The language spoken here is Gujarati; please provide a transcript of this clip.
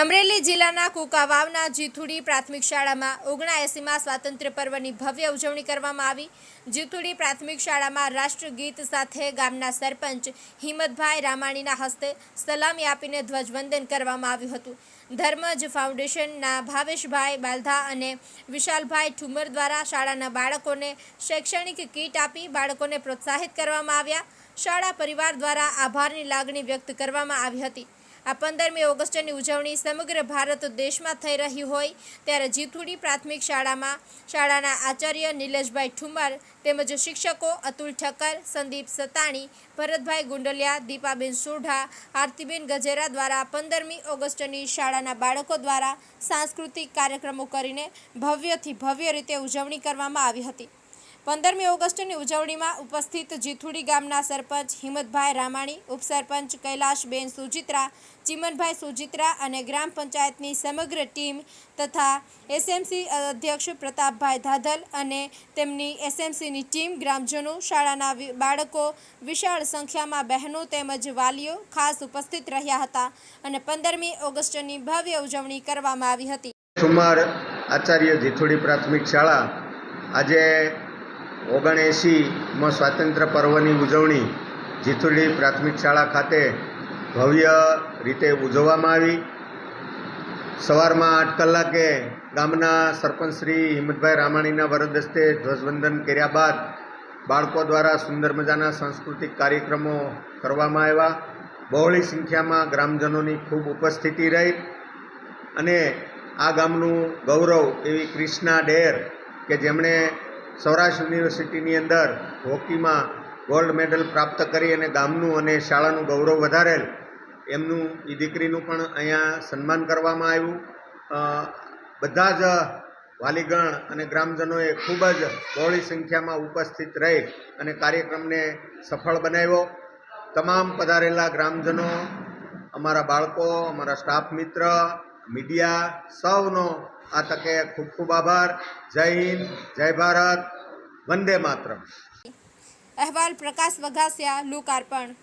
અમરેલી જિલ્લાના કુકાવાવના જીથુડી પ્રાથમિક શાળામાં ઓગણાએંસીમાં સ્વાતંત્ર્ય પર્વની ભવ્ય ઉજવણી કરવામાં આવી. જીથુડી પ્રાથમિક શાળામાં રાષ્ટ્રગીત સાથે ગામના સરપંચ હિંમતભાઈ રામાણીના હસ્તે સલામી આપીને ધ્વજવંદન કરવામાં આવ્યું હતું. ધર્મજ ફાઉન્ડેશનના ભાવેશભાઈ બાલધા અને વિશાલભાઈ ઠુમર દ્વારા શાળાના બાળકોને શૈક્ષણિક કીટ આપી બાળકોને પ્રોત્સાહિત કરવામાં આવ્યા. શાળા પરિવાર દ્વારા આભારની લાગણી વ્યક્ત કરવામાં આવી હતી. આ પંદરમી ઓગસ્ટની ઉજવણી સમગ્ર ભારત દેશમાં થઈ રહી હોય ત્યારે જીથુડી પ્રાથમિક શાળામાં શાળાના આચાર્ય નિલેશભાઈ ઠુમર તેમજ શિક્ષકો અતુલ ઠક્કર, સંદીપ સતાણી, ભરતભાઈ ગુંડલિયા, દીપાબેન સોઢા, આરતીબેન ગજેરા દ્વારા પંદરમી ઓગસ્ટની શાળાના બાળકો દ્વારા સાંસ્કૃતિક કાર્યક્રમો કરીને ભવ્યથી ભવ્ય રીતે ઉજવણી કરવામાં આવી હતી. પંદરમી ઓગસ્ટની ઉજવણીમાં ઉપસ્થિત જીથુડી ગામના સરપંચ હિંમતભાઈ રામાણી, ઉપસરપંચ કૈલાશબેન સુજિત્રા, ચિમનભાઈ સુજિત્રા અને ગ્રામ પંચાયતની સમગ્ર ટીમ તથા એસએમસી અધ્યક્ષ પ્રતાપભાઈ ધાધલ અને તેમની એસએમસીની ટીમ, ગ્રામજનો, શાળાના બાળકો, વિશાળ સંખ્યામાં બહેનો તેમજ વાલીઓ ખાસ ઉપસ્થિત રહ્યા હતા અને પંદરમી ઓગસ્ટની ભવ્ય ઉજવણી કરવામાં આવી હતી. સુમાર આચાર્ય જીથોડી પ્રાથમિક શાળા આજે ઓગણએંસીમાં સ્વાતંત્ર્ય પર્વની ઉજવણી જીથોડી પ્રાથમિક શાળા ખાતે ભવ્ય રીતે ઉજવવામાં આવી. સવારમાં આઠ કલાકે ગામના સરપંચ શ્રી હિંમતભાઈ રામાણીના વરદ હસ્તે ધ્વજવંદન કર્યા બાદ બાળકો દ્વારા સુંદર મજાના સાંસ્કૃતિક કાર્યક્રમો કરવામાં આવ્યા. બહોળી સંખ્યામાં ગ્રામજનોની ખૂબ ઉપસ્થિતિ રહી અને આ ગામનું ગૌરવ એવી ક્રિષ્ના ડેર કે જેમણે સૌરાષ્ટ્ર યુનિવર્સિટીની અંદર હોકીમાં ગોલ્ડ મેડલ પ્રાપ્ત કરી અને ગામનું અને શાળાનું ગૌરવ વધારેલ, એમનું એ દીકરીનું પણ અહીંયા સન્માન કરવામાં આવ્યું. બધા જ વાલીગણ અને ગ્રામજનોએ ખૂબ જ બહોળી સંખ્યામાં ઉપસ્થિત રહી અને કાર્યક્રમને સફળ બનાવ્યો. તમામ પધારેલા ગ્રામજનો, અમારા બાળકો, અમારા સ્ટાફ મિત્ર, મીડિયા સૌનો આ તકે ખૂબ ખૂબ આભાર. જય હિન્દ, જય ભારત. વંદે માતરમ. અહેવાલ પ્રકાશ વઘાસિયા, લોકાર્પણ.